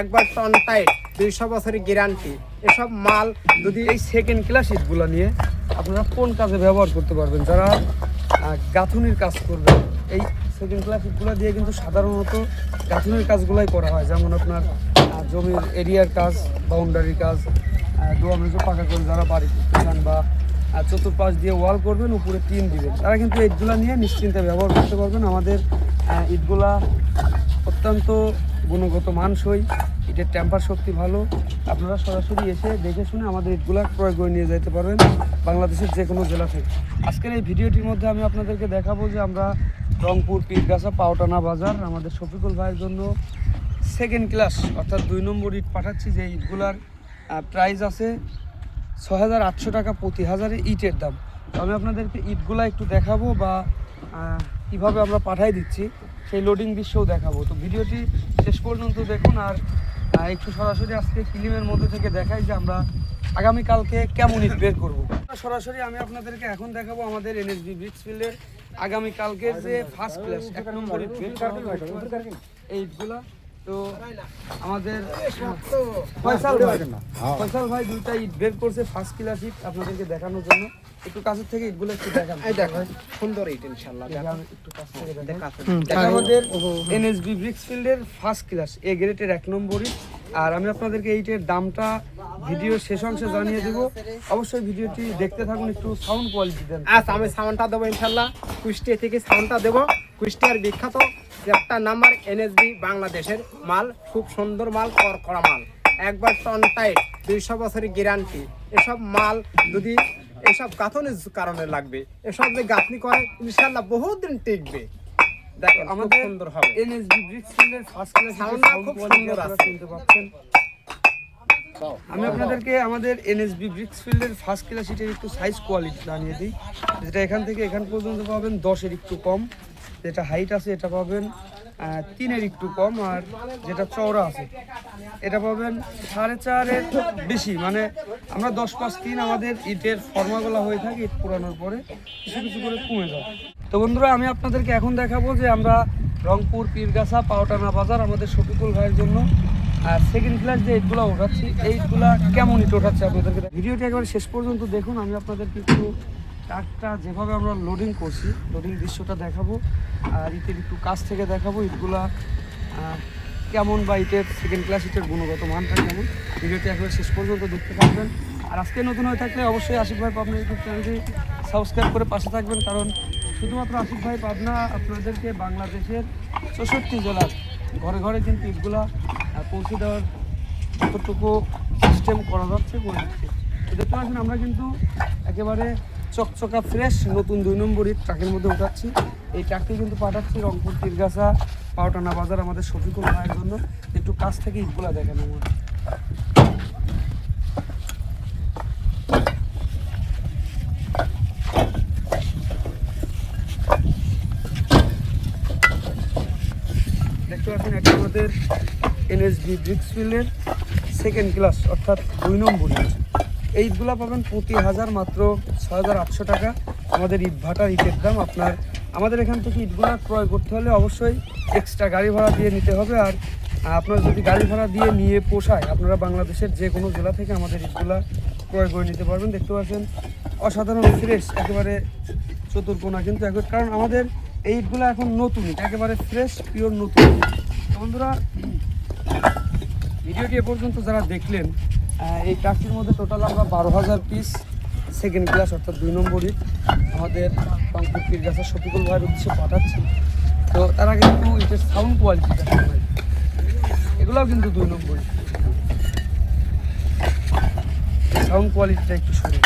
একবার ton tight দুইশো বছরের গ্যারান্টি এসব মাল যদি এই সেকেন্ড ক্লাস ইটগুলো নিয়ে আপনারা কোন কাজে ব্যবহার করতে পারবেন? যারা গাঁথুনির কাজ করবেন এই সেকেন্ড ক্লাস ইটগুলো দিয়ে কিন্তু সাধারণত গাঁথুনির কাজগুলাই করা হয়। যেমন আপনার জমির এরিয়ার কাজ বাউন্ডারির কাজ দোয়া মেজো পাকা করে যারা বাড়ি করতে চান বা চতুর্পাশ দিয়ে ওয়াল করবেন, উপরে টিন দিবেন। তারা কিন্তু ইটগুলা নিয়ে নিশ্চিন্তে ব্যবহার করতে পারবেন। আমাদের ইটগুলা অত্যন্ত গুণগত মানসই ইটের টেম্পার শক্তি ভালো। আপনারা সরাসরি এসে দেখে শুনে আমাদের ইটগুলা ক্রয় করে নিয়ে যেতে পারবেন বাংলাদেশের যে কোনো জেলা থেকে। আজকের এই ভিডিওটির মধ্যে আমি আপনাদেরকে দেখাবো যে আমরা রংপুর, পীরগাছা, পাওটানা বাজার, আমাদের শফিকুল ভাইয়ের জন্য সেকেন্ড ক্লাস অর্থাৎ দুই নম্বর ইট পাঠাচ্ছি যে ইটগুলার প্রাইস আছে ছ টাকা প্রতি হাজারে ইটের দাম। আমি আপনাদেরকে ইটগুলা একটু দেখাবো বা কীভাবে আমরা পাঠাই দিচ্ছি, সেই লোডিং দৃশ্যও দেখাবো। তো ভিডিওটি শেষ পর্যন্ত দেখুন আর একটু সরাসরি আজকে ফিল্মের মধ্যে থেকে দেখাই যে আমরা আগামীকালকে কেমন বের করব। সরাসরি আমি আপনাদেরকে এখন দেখাবো আমাদের এনএসবি ব্রিজ ফিল্ডের আগামীকালকে যে ফার্স্ট ক্লাস এক নম্বর ইট তো আমাদের ফয়সাল ভাই। ফয়সাল ভাই দুইটা ইট বের করছে ফার্স্ট ক্লাস ইট আপনাদেরকে দেখানোর জন্য। একটু কাছের থেকে ইটগুলো একটু দেখান। এই দেখো সুন্দর ইট ইনশাল্লাহ একটু কাছ থেকে দেখাই। আমাদের এনএসবি ব্রিক্স ফিল্ডের ফার্স্ট ক্লাস এ গ্রেডের এক নম্বরই। আর আমি আপনাদেরকে এইটের দামটা ভিডিও শেষ অংশে জানিয়ে দেবো। অবশ্যই ভিডিওটি দেখতে থাকুন একটু সাউন্ড কোয়ালিটি দেন। আচ্ছা আমি সাউন্ডটা দেবো ইনশাল্লাহ কুষ্টিয়া থেকে সাউন্ডটা দেবো। কুষ্টিয়ার বিখ্যাত একটা নাম্বার এনএসবি বাংলাদেশের মাল খুব সুন্দর মাল করা মাল। একবার টন টাইট দুইশো বছরের গ্যারান্টি। এসব মাল যদি এসব গাঁথনের কারণে লাগবে এসব যে গাঁথনি করে ইনশাল্লাহ বহুদিন টিকবে। দেখো আমাদের সুন্দর হবে। এনএসবি ব্রিক্স ফার্স্ট ক্লাস খুব সুন্দর আছে। শুনতে পাচ্ছেন। আমি আপনাদেরকে আমাদের এনএসবি ব্রিক্স ফিল্ডের ফার্স্ট ক্লাস এর একটু সাইজ কোয়ালিটি জানিয়ে দিই। যেটা এখান থেকে এখান পর্যন্ত পাবেন, দশের একটু কম। যেটা হাইট আছে, এটা পাবেন তিনের একটু কম। আর যেটা চওড়া আছে, এটা পাবেন সাড়ে চারের বেশি। মানে আমরা দশ পাঁচ তিন আমাদের ইটের ফর্মাগুলো হয়ে থাকে, ইট পুরানোর পরে কিছু কিছু করে কমে যায়। তো বন্ধুরা, আমি আপনাদেরকে এখন দেখাবো যে আমরা রংপুর, পীরগাছা পাওটানা বাজার আমাদের শফিকুল ভাইয়ের জন্য আর সেকেন্ড ক্লাস যে ইটগুলো ওঠাচ্ছি এই ইটগুলা কেমন ইট ওঠাচ্ছে আপনাদেরকে ভিডিওটি একেবারে শেষ পর্যন্ত দেখুন, আমি আপনাদেরকে একটু ট্রাকটা যেভাবে আমরা লোডিং করছি লোডিং দৃশ্যটা দেখাবো, আর ইটের একটু কাছ থেকে দেখাবো ইটগুলা কেমন বা ইটের সেকেন্ড ক্লাস ইটের গুণগত মানটা কেমন। ভিডিওটি একবার শেষ পর্যন্ত দেখতে পারবেন আর আজকে নতুন হয়ে থাকলে অবশ্যই আশিক ভাই পাবনা ইউটিউব চ্যানেলটি সাবস্ক্রাইব করে পাশে থাকবেন, কারণ শুধুমাত্র আশিক ভাই পাবনা, আপনাদেরকে বাংলাদেশের চৌষট্টি জেলার ঘরে ঘরে কিন্তু ইটগুলা আহ, পৌঁছে দেওয়ার যতটুকু সিস্টেম করা যাচ্ছে করে দিচ্ছে। দেখতে পাচ্ছেন আমরা কিন্তু একেবারে চকচকা ফ্রেশ নতুন দুই নম্বর ইট ট্রাকের মধ্যে উঠাচ্ছি। এই ট্রাকটি কিন্তু পাঠাচ্ছি রংপুর তীরগাছা পাওটানা বাজার আমাদের শফিকুল ভাইয়ের জন্য। একটু কাছ থেকে ইটগুলা দেখেন আমার দেখতে পাচ্ছেন এটা আমাদের এনএসবি ব্রিক্স ফিল্ডের সেকেন্ড ক্লাস অর্থাৎ দুই নম্বর ইট এই ইটগুলো পাবেন প্রতি হাজার মাত্র ছয় হাজার আটশো টাকা। আমাদের ইট ভাটার ইটের দাম আপনার, আমাদের এখান থেকে ইটগুলো ক্রয় করতে হলে অবশ্যই এক্সট্রা গাড়ি ভাড়া দিয়ে নিতে হবে। আর আপনার যদি গাড়ি ভাড়া দিয়ে নিয়ে পোষায়, আপনারা বাংলাদেশের যে কোনো জেলা থেকে আমাদের ইটগুলা ক্রয় করে নিতে পারবেন। দেখতে পাচ্ছেন, অসাধারণ ফ্রেশ একেবারে চতুর্কোনা কিন্তু এখন- কারণ আমাদের এই ইটগুলো এখন নতুন, একেবারে ফ্রেশ পিওর নতুন। বন্ধুরা ভিডিওটি এ পর্যন্ত যারা দেখলেন এই ট্রাকটির মধ্যে টোটাল আমরা বারো হাজার পিস সেকেন্ড ক্লাস অর্থাৎ দুই নম্বরই আমাদের রংপুর পীরগাছা শফিকুল ভাইয়ের উদ্দেশ্যে পাঠাচ্ছি। তো তারা কিন্তু একটু ইটের সাউন্ড কোয়ালিটি এগুলোও কিন্তু দুই নম্বর সাউন্ড কোয়ালিটিটা একটু শুনে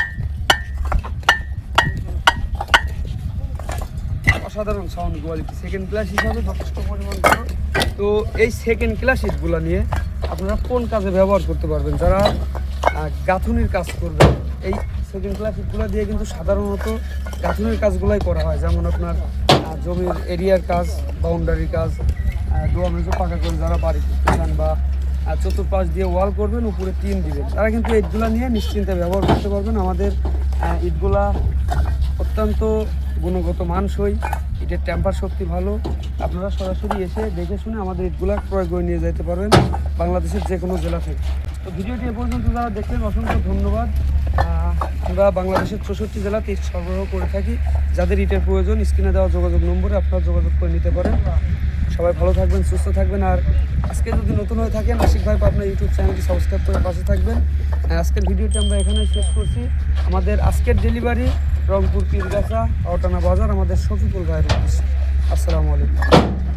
অসাধারণ সাউন্ড কোয়ালিটি সেকেন্ড ক্লাস হিসাবে যথেষ্ট পরিমাণ তো এই সেকেন্ড ক্লাস ইটগুলো নিয়ে আপনারা কোন কাজে ব্যবহার করতে পারবেন? যারা গাঁথুনির কাজ করবেন, এই সেকেন্ড ক্লাস ইটগুলো দিয়ে কিন্তু সাধারণত গাঁথুনির কাজগুলাই করা হয়। যেমন আপনার জমির এরিয়ার কাজ বাউন্ডারি কাজ দোয়া মেজো পাকা করে যারা বাড়ি করতে চান বা চতুর্পাশ দিয়ে ওয়াল করবেন, উপরে টিন দিবেন, তারা কিন্তু ইটগুলা নিয়ে নিশ্চিন্তে ব্যবহার করতে পারবেন। আমাদের ইটগুলা অত্যন্ত গুণগত মানসই ইটের টেম্পার শক্তি ভালো। আপনারা সরাসরি এসে দেখে শুনে আমাদের ইটগুলা ক্রয় করে নিয়ে যেতে পারবেন বাংলাদেশের যে কোনো জেলা থেকে। তো ভিডিওটি এ পর্যন্ত যারা দেখলেন, অসংখ্য ধন্যবাদ। আমরা বাংলাদেশের চৌষট্টি জেলাতে ইট সরবরাহ করে থাকি। যাদের ইটের প্রয়োজন, স্ক্রিনে দেওয়া যোগাযোগ নম্বরে আপনারা যোগাযোগ করে নিতে পারেন। সবাই ভালো থাকবেন, সুস্থ থাকবেন। আর আজকে যদি নতুন হয়ে থাকেন, আশিক ভাই আপনার ইউটিউব চ্যানেলটি সাবস্ক্রাইব করে পাশে থাকবেন। আজকের ভিডিওটি আমরা এখানে শেষ করছি। আমাদের আজকের ডেলিভারি রংপুর পীরগাছা অটানা বাজার আমাদের শফিকুল ভাইয়ের উদ্দেশ্যে। আসসালামু আলাইকুম।